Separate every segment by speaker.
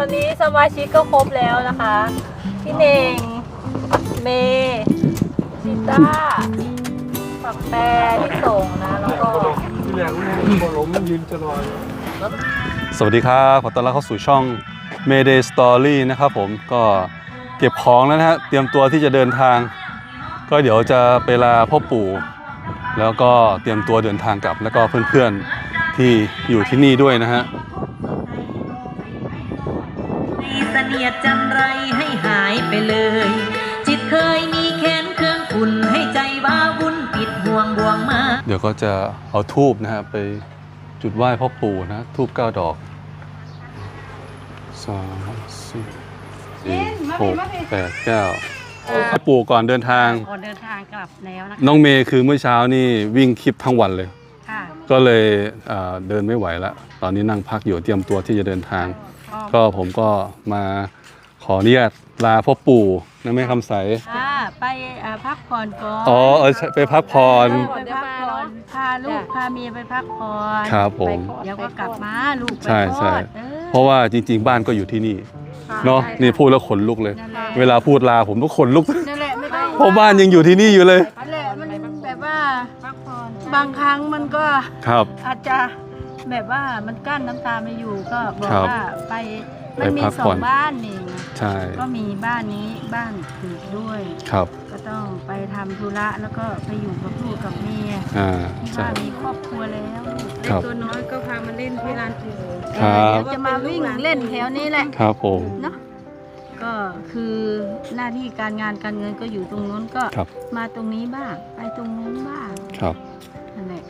Speaker 1: อนนี้สมาชิกก็ครบแล้วนะคะ พี่เน่ง เมย์ซิต้าปักแปรพี่ส่งนะ แล้วก็
Speaker 2: ที่แรกมันบอลมยืนจะลอย
Speaker 3: สวัสดีครับ ขอต้อนรับเข้าสู่ช่อง Mayday Story นะครับผมก็เก็บของแล้วนะฮะเตรียมตัวที่จะเดินทาง ก็เดี๋ยวจะไปลาพ่อปู่ แล้วก็เตรียมตัวเดินทางกลับ แล้วก็เพื่อนๆที่อยู่ที่นี่ด้วยนะฮะ
Speaker 4: เสนียดจันไรให้หายไปเลย จิตเคยมีแค้นเครื่องขุนให้ใจว้าวุ่นปิดห่วงบ่วงมา
Speaker 3: เดี๋ยวก็จะเอาทูบนะฮะไปจุดไหว้พ่อปู่นะทูบเก้าดอกสามสี่สี่หกแปดเก้าพ่อปู่ก่อนเดินทาง
Speaker 5: ก่อนเดินทางกลับแล้วนะคะ
Speaker 3: น้องเมย์คือเมื่อเช้านี่วิ่งคลิปทั้งวันเลย
Speaker 5: ค่ะ
Speaker 3: ก็เลยเอ่อเดินไม่ไหวแล้ว ตอนนี้นั่งพักอยู่เตรียมตัวที่จะเดินทาง ก็ผมก็มาขออนุญาตลาพ่อปู่นะแม่คำใส
Speaker 5: อ่าไปอ่าพักผ่อนก่อน
Speaker 3: อ๋อเออไปพักผ่อน
Speaker 5: ไปพักผ่อนพาลูกพาเมียไปพักผ่อน
Speaker 3: ครับผม
Speaker 5: เดี๋ยวก็กลับมาลูกไป
Speaker 3: ใช่ใช่
Speaker 5: คลอดออ
Speaker 3: เพราะว่าจริง ๆ บ้านก็อยู่ที่นี่เนาะนี่พูดแล้วขนลุกเลย
Speaker 5: นั่นแหละ
Speaker 3: เวลาพูดลาผมต้องขนลุก
Speaker 5: นั่นแหละไม่ต้อง
Speaker 3: เพราะบ้านยังอยู่ที่นี่อยู่เลย
Speaker 5: นั่นแหละมันแบบว่าพักผ่อนบางครั้งมันก็
Speaker 3: ครับ
Speaker 5: อาจจะ แบบว่ามันกั้นน้ำตาไม่อยู่ก็บอก
Speaker 3: ครับ
Speaker 5: ว่าไปมันมี
Speaker 3: ไปพัก
Speaker 5: สอ
Speaker 3: ผ่องน
Speaker 5: บ้านนี่
Speaker 3: ใช่
Speaker 5: ก็มีบ้านนี้บ้านถือด้วย
Speaker 3: ครับ
Speaker 5: ก็ต้องไปทำธุระแล้วก็ไปอยู่กับลูกกับเมีย
Speaker 3: อ่า
Speaker 5: ที่
Speaker 3: ใช่
Speaker 5: บ้านมีครอบครัวแล้ว
Speaker 3: ครับ
Speaker 5: ตัวน้อยก็พามาเล่นที่ร้านปู่
Speaker 3: ครับ
Speaker 5: เดี๋ยวจะมาวิ่งเล่นแถวนี้แหละ
Speaker 3: ครับผม
Speaker 5: เนาะก็คือหน้าที่การงานการเงินก็อยู่ตรงนู้นก็
Speaker 3: ครับ
Speaker 5: มาตรงนี้บ้างไปตรงนู้นบ้าง
Speaker 3: ครับ
Speaker 5: นั่นแหละ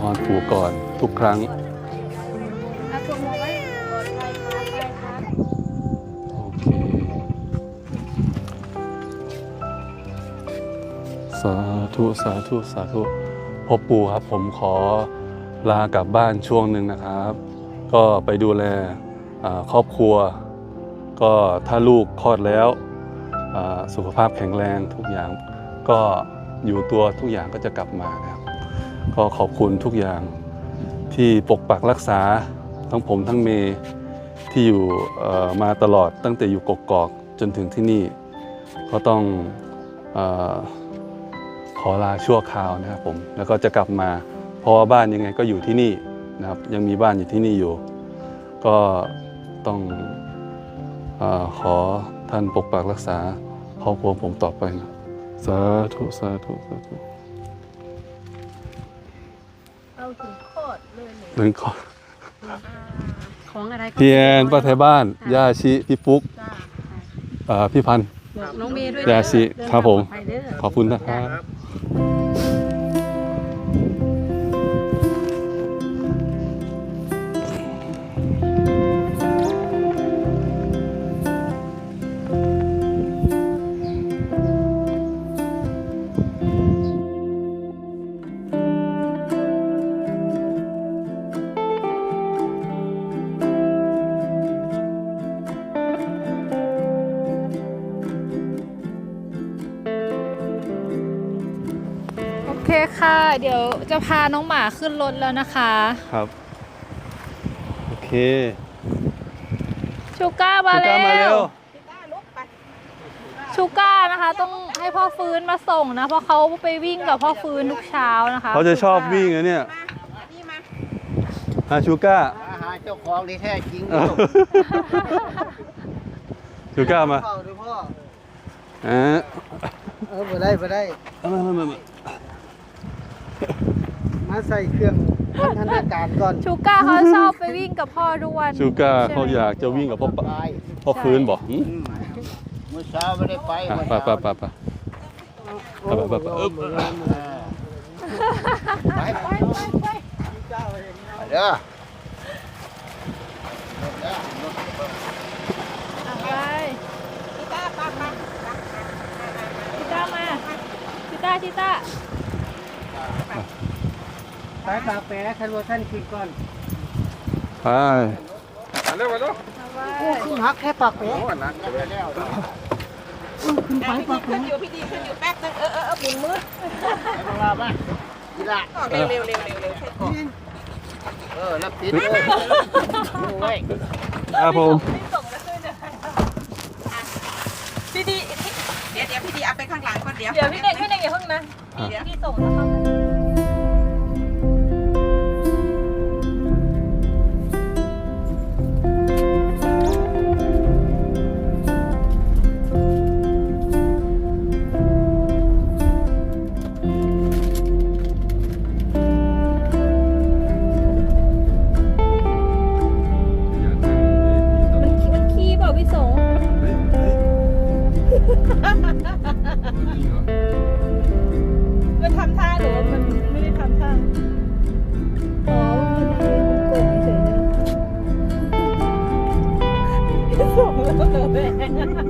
Speaker 3: พรปู่ก่อนทุกครั้งโอเคสาธุสาธุสาธุพ่อปู่ครับผมขอลากลับบ้านช่วงหนึ่งนะครับ ก็ไปดูแลครอบครัว ก็ถ้าลูกคลอดแล้วสุขภาพแข็งแรงทุกอย่างก็อยู่ตัวทุกอย่างก็จะกลับมานะ ก็ขอบคุณทุกอย่างที่ปกปักรักษาทั้งผมทั้งเมย์ที่อยู่มาตลอดตั้งแต่อยู่กกอกจนถึงที่นี่ ก็ต้องอขอลาชั่วคราวนะครับผมแล้วก็จะกลับมา เพราะว่าบ้านยังไงก็อยู่ที่นี่นะครับยังมีบ้านอยู่ที่นี่อยู่ ก็ต้องอขอท่านปกปักรักษาครอบครัวผมต่อไปนะสาธุสาธุสาธุ
Speaker 1: ถึงโคตรเลยเนี่ย
Speaker 3: เรื่องขอ
Speaker 5: ของอะไรก็
Speaker 3: พี่แอนป้าไทยบ้านย่าชิพี่ปุ๊ก
Speaker 5: จ้า
Speaker 3: เอ่อพี่พันธ์
Speaker 5: บอกน้องเมย์ด้วย
Speaker 3: ยาชิครับผม
Speaker 5: ไปเด้อ
Speaker 3: ขอบคุณนะครับ
Speaker 1: โจะพาน้องหมาขึ้นรถแล้วนะคะ
Speaker 3: ครับ โอเค
Speaker 1: ชูก้ามา
Speaker 3: ชูก้
Speaker 1: แล้
Speaker 3: มาเร็
Speaker 1: ว
Speaker 3: ว
Speaker 1: ชูก้านะคะ ต้องให้พ่อฟื้นมาส่งนะ เพราะเขาไปวิ่งกับพ่อฟื้นทุกเช้านะคะ
Speaker 3: เขาจะชอบวิ่งอะเนี่ยฮาชูก้า
Speaker 2: อาหารเจ้าของที่แท้จริง
Speaker 3: เออชูก้ามา
Speaker 2: เข้าด้วยพ่อ
Speaker 3: อ่า
Speaker 2: เออมาได้มาได้
Speaker 3: เอามามามา มา
Speaker 2: มาใส่เครื่องพันธนาการก่อน
Speaker 1: ชูก้าเขาชอบไปวิ่งกับพ่อทุกวัน
Speaker 3: ชูก้า
Speaker 1: ใช่ไหม
Speaker 3: เขาอยากจะวิ่งกับพ่อปะ
Speaker 2: ไป
Speaker 3: พ่อฟื้นบอกหืม
Speaker 2: เมื่อเช้าไม่ได้ไป
Speaker 3: อะไปไปไปไปไปไปไปไปอึ๊บ
Speaker 2: ไปไปไปเด้อ
Speaker 1: อะไปชิต้าปาปาชิต้ามาชิต้าชิต้า
Speaker 2: ไปปากแปะคันว่าท่านคิดก่อน
Speaker 3: ไป
Speaker 2: คุณฮักแค่ปากแปะขึ้นไปปากแปะขึ้นอยู่พี่ดีขึ้นอยู่แป๊บนึงเออเออหมุนมือมาบ้าทีละ
Speaker 6: เร็วเร็วเร็วเร็วเร็วใช่ก่อน
Speaker 2: เออแล้วปิดเลยโอ้ย
Speaker 3: ครับผม
Speaker 1: พี่ส่งแล้วขึ้นยังไงพี่ดีพี่
Speaker 6: เดี๋ยวเดี๋ยวพี่ดีเอาไปข้างหลังก่อนเดี๋ยว
Speaker 1: เดี๋ยวพี่เน่งพี่เน่งอย่าเพิ่งนะพี่พี่ส่งแล้วเข้ามา เหร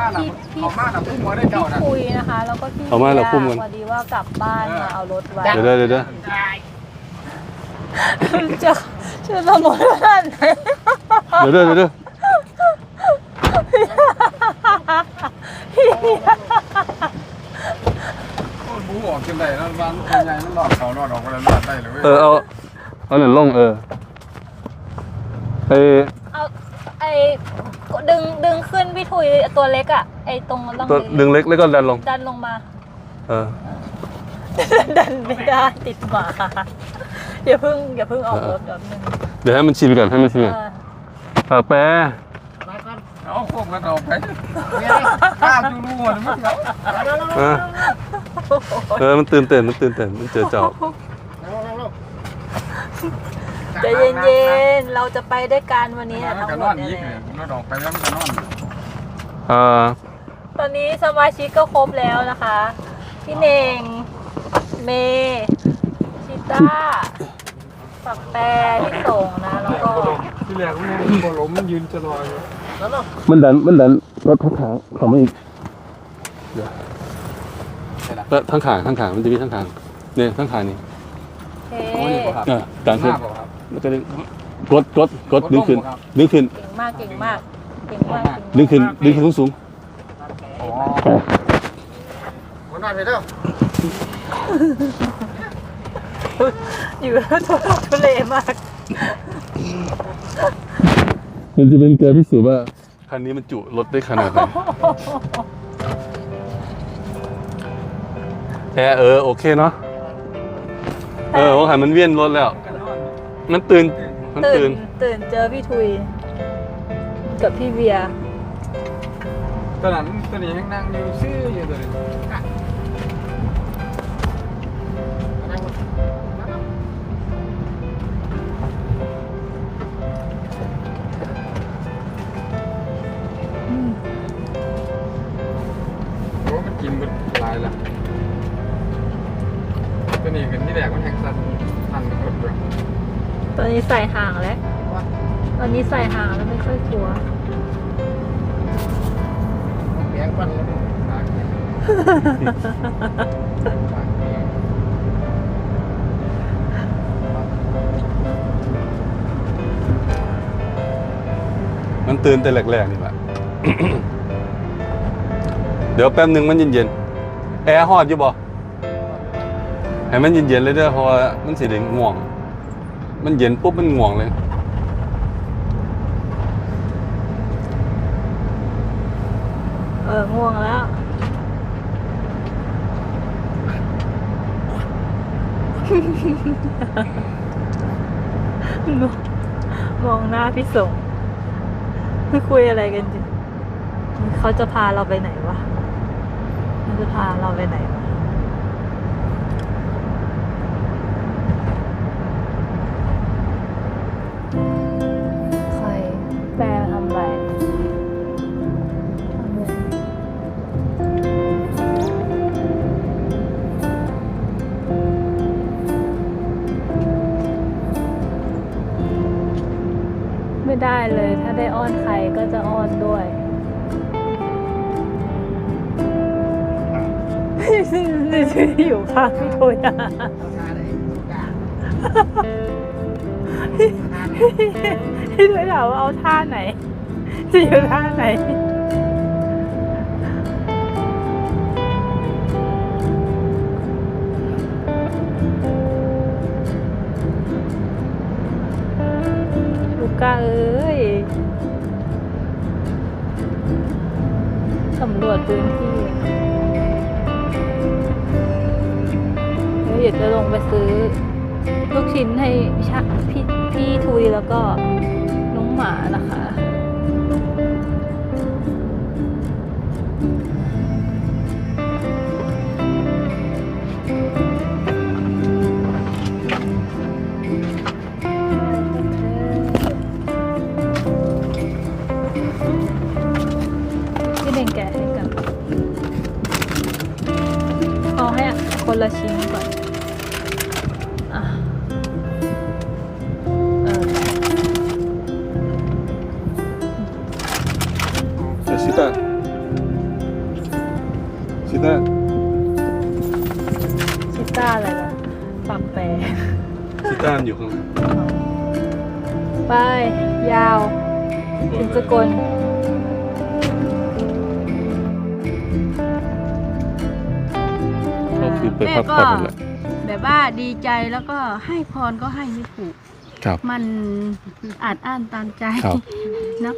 Speaker 1: รับพี่พี่
Speaker 2: เอามาหนักพุ่งมาได้เจ้านะ
Speaker 1: คุยนะคะ แล้วก็พี่
Speaker 3: เอามาแล้วพุ่มกัน
Speaker 1: พอดีว่ากลับบ้านมาเอารถไว้
Speaker 3: เดี๋ยวเดี๋ยวเดี๋ยว
Speaker 1: จะจะสมุนขนาดไหน
Speaker 3: เดี๋ยวเดี๋ยวเดี๋ยว
Speaker 2: บูออกจังไดแล้วบ้านคนใหญ่มันหลอดเขาหลอดออกไปแล้วหลอดได้เลยเว้ย
Speaker 3: เออเอาเอาหนึ่งลงเออไอ
Speaker 1: เอาไอ้ ดึงดึงขึ้นพี่ถุยตัวเล็กอะไอ้ตรงต้อง
Speaker 3: ตัวดึงเล็กแล้วก็ดันลง
Speaker 1: ดันลงมา
Speaker 3: เออ
Speaker 1: ดันไม่ได้ติดหมาอย่าเพิ่งอย่าเพิ่งออกรถแบบนึง
Speaker 3: เดี๋ยวให้มันชิมก่อนให้มันชิมก่อน
Speaker 1: เออ
Speaker 3: ปากแปร
Speaker 2: เอาพวกมันออกไปข้าจูรู้มันไม่เอา
Speaker 3: อะเออมันตื่นเต้นมันตื่นเต้นมันเจอเจ้า
Speaker 1: ใจเย็นๆ เราจะไปด้วยกันวันนี้
Speaker 2: มัน
Speaker 1: ทั้ง
Speaker 2: ก็
Speaker 1: หม
Speaker 2: นอ
Speaker 1: ด
Speaker 2: น
Speaker 1: เนี่
Speaker 2: ยิ
Speaker 1: ย
Speaker 2: ก
Speaker 1: แห
Speaker 2: เนี่ย
Speaker 1: ละ
Speaker 2: มันออกไปแล้วมันก็นอน
Speaker 3: อ่า
Speaker 1: ตอนนี้สมาชิกก็ครบแล้วนะคะ พี่เน่ง เมย์ชิต้าฝักแปรพี่สงนะ แล้วก็
Speaker 2: ที่แรกมันบ่ล้มมันยืนจะลอย
Speaker 3: มันดันมันดันรถทั้งขางเขาไม่อีกเดี๋ยวแล้วทั้งขางทั้งขางมันจะมีทั้งขางเนี่ยทั้งขางนี่
Speaker 1: โอเค
Speaker 3: เออดันขึ้น
Speaker 2: หน้าเปล่าครับ
Speaker 3: แล้วก็ดึงกดกดกดดึงขึ้นดึงขึ้น
Speaker 1: เก่งมากเก่งมากเก่งมาก
Speaker 3: ดึงขึ้น ดึงขึ้นสูงสูง
Speaker 2: อ๋อวันนั้นไปเด้อ
Speaker 1: อยู่แล้วทุลักทุเลมาก
Speaker 3: มันจะเป็นการพิสูจน์ว่าคันนี้มันจุรถได้ขนาดไหนแอร์เออโอเคเนาะ เออว่าหันมันเวียนรถแล้ว มันตื่น มัน
Speaker 1: ตื่
Speaker 3: ตื่
Speaker 1: น
Speaker 3: น
Speaker 1: ตื่นเจอพี่ทุย กับพี่เบียร์
Speaker 2: ตอนนั้นตอนนี้ยังนั่งอยู่ชื่ออยู่ตัวนี้โอ้มันกินมันลายละตัวนี้เป็นที่แรกมันแห้งสั้น
Speaker 1: ตอนนี้ใส่ห่างแล้ว ตอนนี้ใส่ห่างแล้วไม่ค่อยกลัว
Speaker 2: แยงปันแล้วตากตากแยง
Speaker 3: มันตื่นแต่แรกๆนี่แหละ เดี๋ยวแป๊บหนึ่งมันเย็นๆ แอร์ฮอดอยู่บ่ให้มันเย็นๆเลยเด้อเพราะว่ามันสิได้ง่วง มันเย็นปุ๊บมันง่วงเลย
Speaker 1: เออง่วงแล้ว มองมองหน้าพี่สงไม่คุยอะไรกันจิเขาจะพาเราไปไหนวะเขาจะพาเราไปไหนวะ ใครแปลทำอะไรทำอะไรไม่ได้เลย ถ้าได้อ้อนใครก็จะอ้อนด้วยอยู่ข้างพี่โทยา พี่โทยถามว่าเอาท่าไหน จะอยู่ท่าไหนลูกก้าเอ้ยสำรวจพื้นที่เดี๋ยวจะลงไปซื้อ ลูกชิ้นให้ชะพี่ พี่ทุยแล้วก็น้องหมานะคะ
Speaker 3: อยู่ข้างหลัง
Speaker 1: ไป ยาว ถึงสกล
Speaker 3: ก็คือไปพักผ่อนนั่นแหละ
Speaker 5: แบบว่าดีใจแล้วก็ให้พรก็ให้ไม่ถูก
Speaker 3: ครับ
Speaker 5: มันอาจอ้านตามใจ
Speaker 3: ครับ
Speaker 5: เนอะ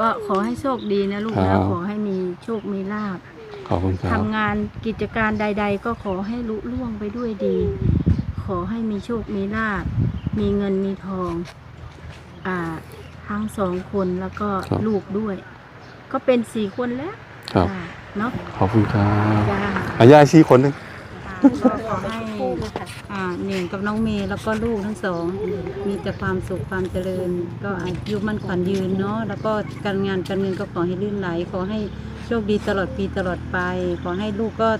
Speaker 5: ก็ขอให้โชคดีนะลูก
Speaker 3: ครั
Speaker 5: นะ
Speaker 3: บ
Speaker 5: ขอให้มีโชคมีลาบ
Speaker 3: ขอบคุณครับ
Speaker 5: ทำงานกิจการใด ๆ ก็ขอให้ลุล่วงไปด้วยดี ขอให้มีโชคมีลาบ มีเงินมีทอง อ่า ทั้งสองคนแล้วก็
Speaker 3: ครับ
Speaker 5: ลูกด้วย ก็เป็นสี่คนแล้ว
Speaker 3: ครับ
Speaker 5: จ้ะเนาะ
Speaker 3: ขอบคุณครับ
Speaker 5: จ้า
Speaker 3: อายาชีคนหนึง
Speaker 5: ก็ขอให้อ่าหนึ่งกับน้องเมย์แล้วก็ลูกทั้งสอง มีแต่ความสุขความเจริญ ก็อายุมั่นขวัญยืนเนาะแล้วก็การงานการเงินก็ขอให้ลื่นไหล ขอให้โชคดีตลอดปีตลอดไป ขอให้ลูกก็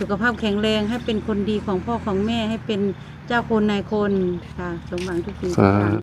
Speaker 5: สุขภาพแข็งแรงให้เป็นคนดีของพ่อของแม่ให้เป็นเจ้าคนนายคนค่ะสมหวังทุกสิ่งทุกอย่าง